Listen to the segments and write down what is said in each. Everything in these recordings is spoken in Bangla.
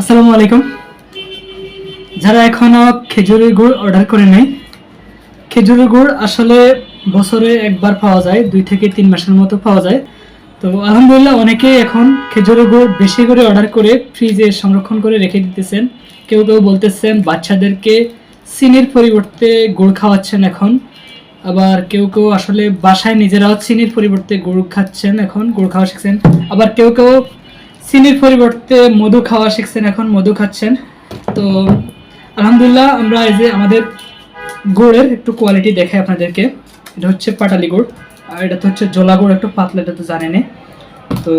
আসসালামু আলাইকুম। যারা এখনও খেজুরের গুড় অর্ডার করে নাই, খেজুরের গুড় আসলে বছরে একবার পাওয়া যায়, দুই থেকে তিন মাসের মতো পাওয়া যায়। তো আলহামদুলিল্লাহ অনেকেই এখন খেজুরের গুড় বেশি করে অর্ডার করে ফ্রিজে সংরক্ষণ করে রেখে দিতেছেন। কেউ কেউ বলতেছেন বাচ্চাদেরকে চিনির পরিবর্তে গুড় খাওয়াচ্ছেন এখন। আবার কেউ কেউ আসলে বাসায় নিজেরাও চিনির পরিবর্তে গুড় খাচ্ছেন এখন, গুড় খাওয়া শিখছেন। আবার কেউ কেউ চিনির পরিবর্তে মধু খাওয়া শিখছেন, এখন মধু খাচ্ছেন। তো, আলহামদুলিল্লাহ আমরা এই যে আমাদের গুড়ের একটু কোয়ালিটি দেখাই আপনাদেরকে। এটা হচ্ছে পাটালি গুড়, আর এটা তো হচ্ছে জোলা গুড়, একটু পাতলা, এটা তো জানেনই। তো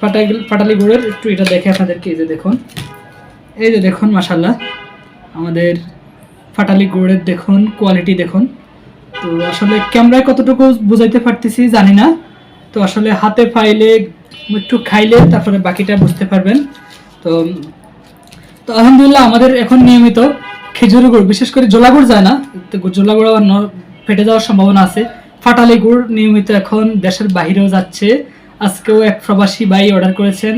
পাটালি পাটালি গুড়ের একটু এটা দেখে আপনাদেরকে, এই যে দেখুন। এই যে দেখুন মাসাল্লাহ আমাদের ফাটালি গুড়ের দেখুন কোয়ালিটি দেখুন। তো আসলে ক্যামেরায় কতটুকু বুঝাইতে পারতেছি জানি না। তো আসলে হাতে পাইলে একটু খাইলে, তারপরে বাকিটা বুঝতে পারবেন। তো তো আলহামদুলিল্লাহ আমাদের এখন নিয়মিত খেজুর গুড়, বিশেষ করে জোলা গুড় যায় না, তো জোলা গুড় আবার ফেটে যাওয়ার সম্ভাবনা আছে। ফাটালি গুড় নিয়মিত এখন দেশের বাহিরেও যাচ্ছে। আজকেও এক প্রবাসী ভাই অর্ডার করেছেন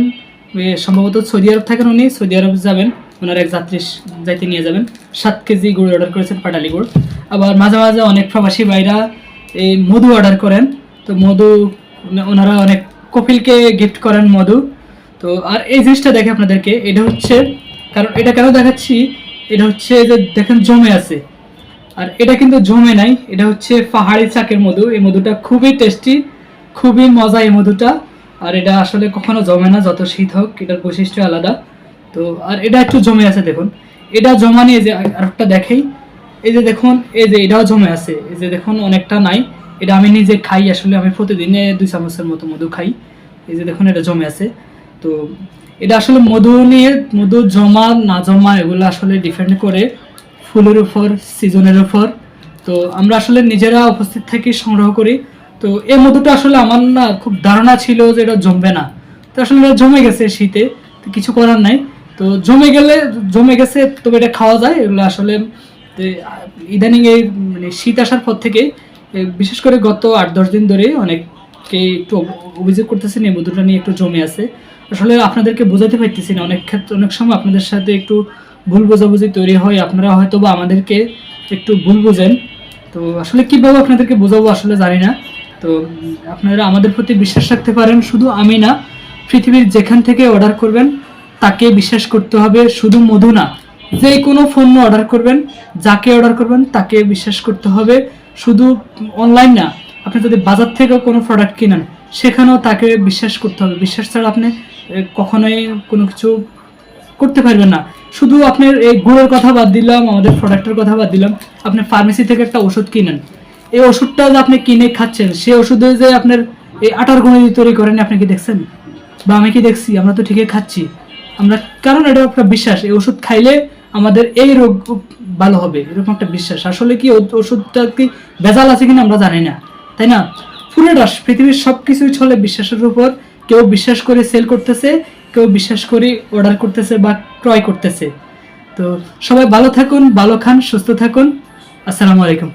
সম্ভবত সৌদি আরব থাকেন উনি, সৌদি আরব যাবেন, ওনার এক যাত্রী যাইতে নিয়ে যাবেন। সাত কেজি গুড় অর্ডার করেছেন পাটালি গুড়। আবার মাঝে মাঝে অনেক প্রবাসী ভাইরা এই মধু অর্ডার করেন, তো মধু, ওনারা অনেক কপিলকে গিফট করেন মধু। তো, আর এই জিনিসটা দেখে আপনাদেরকে, এটা হচ্ছে, কারণ এটা কেন দেখাচ্ছি, এটা হচ্ছে যে দেখেন জমে আছে। আর এটা কিন্তু জমে নাই, এটা হচ্ছে পাহাড়ি চাকের মধু। এই মধুটা খুবই টেস্টি খুবই মজা এই মধুটা। আর এটা আসলে কখনো জমে না, যত শীত হোক, এটার বৈশিষ্ট্য আলাদা। তো, আর এটা একটু জমে আছে, দেখুন। এটা জমা নিয়ে যে আরেকটা দেখেই। এই যে দেখুন, এই যে এটাও জমে আছে। এই যে দেখুন, অনেকটা নাই। এটা আমি নিজে খাই, আসলে আমি প্রতিদিনে দুই চামচের মতো মধু খাই। এই যে দেখুন, এটা জমে আছে। তো এটা আসলে মধু নিয়ে, মধু জমা, না জমা, এগুলো আসলে ডিপেন্ড করে ফুলের উপর সিজনের উপর। তো আমরা আসলে নিজেরা উপস্থিত থেকে সংগ্রহ করি। তো এই মধুটা আসলে আমার না খুব ধারণা ছিল যে এটা জমবে না। তো আসলে এটা জমে গেছে শীতে, তো কিছু করার নাই। তো জমে গেলে, জমে গেছে, তবে এটা খাওয়া যায়। এগুলো আসলে ইদানিং এই মানে শীত আসার পর থেকে বিশেষ করে গত আট, দশ দিন ধরে অনেকে একটু অভিযোগ করতেছেন, এই মধুটা নিয়ে একটু জমে আছে। আসলে আপনাদেরকে বোঝাতে পারতেছি না, অনেক ক্ষেত্রে, অনেক সময় আপনাদের সাথে একটু ভুল বোঝাবুঝি তৈরি হয়, আপনারা হয়তো বা আমাদেরকে একটু ভুল বোঝেন। তো আসলে কীভাবে আপনাদেরকে বোঝাবো আসলে জানি না। তো আপনারা আমাদের প্রতি বিশ্বাস রাখতে পারেন, শুধু আমি না, পৃথিবীর যেখান থেকে অর্ডার করবেন, তাকে বিশ্বাস করতে হবে, শুধু মধু না, যে কোনো পণ্য অর্ডার করবেন, যাকে অর্ডার করবেন, তাকে বিশ্বাস করতে হবে। শুধু অনলাইন না, আপনি যদি বাজার থেকেও কোনো প্রোডাক্ট কিনেন, সেখানেও তাকে বিশ্বাস করতে হবে। বিশ্বাস ছাড়া আপনি কখনোই কোনো কিছু করতে পারবেন না। শুধু আপনার এই গুড়ের কথা বাদ দিলাম, আমাদের প্রোডাক্টের কথা বাদ দিলাম, আপনি ফার্মেসি থেকে একটা ওষুধ কিনেন। এই ওষুধটা যে আপনি কিনে খাচ্ছেন, সেই ওষুধে যে আপনার এই আটার গুঁড়ো তৈরি করেন, আপনি কি দেখছেন? বা আমি কি দেখছি? আমরা তো ঠিকই খাচ্ছি। আমরা, কারণ এটা একটা বিশ্বাস, এই ওষুধ খাইলে আমাদের এই রোগ ভালো হবে, এরকম একটা বিশ্বাস। আসলে কি ওষুধটা কি ভেজাল আছে কিনা আমরা জানি না, তাই না? পুরোটা পৃথিবীর সব কিছুই চলে বিশ্বাসের উপর। কেউ বিশ্বাস করে সেল করতেছে, কেউ বিশ্বাস করে অর্ডার করতেছে বা ক্রয় করতেছে। তো সবাই ভালো থাকুন, ভালো খান, সুস্থ থাকুন। আসসালামু আলাইকুম।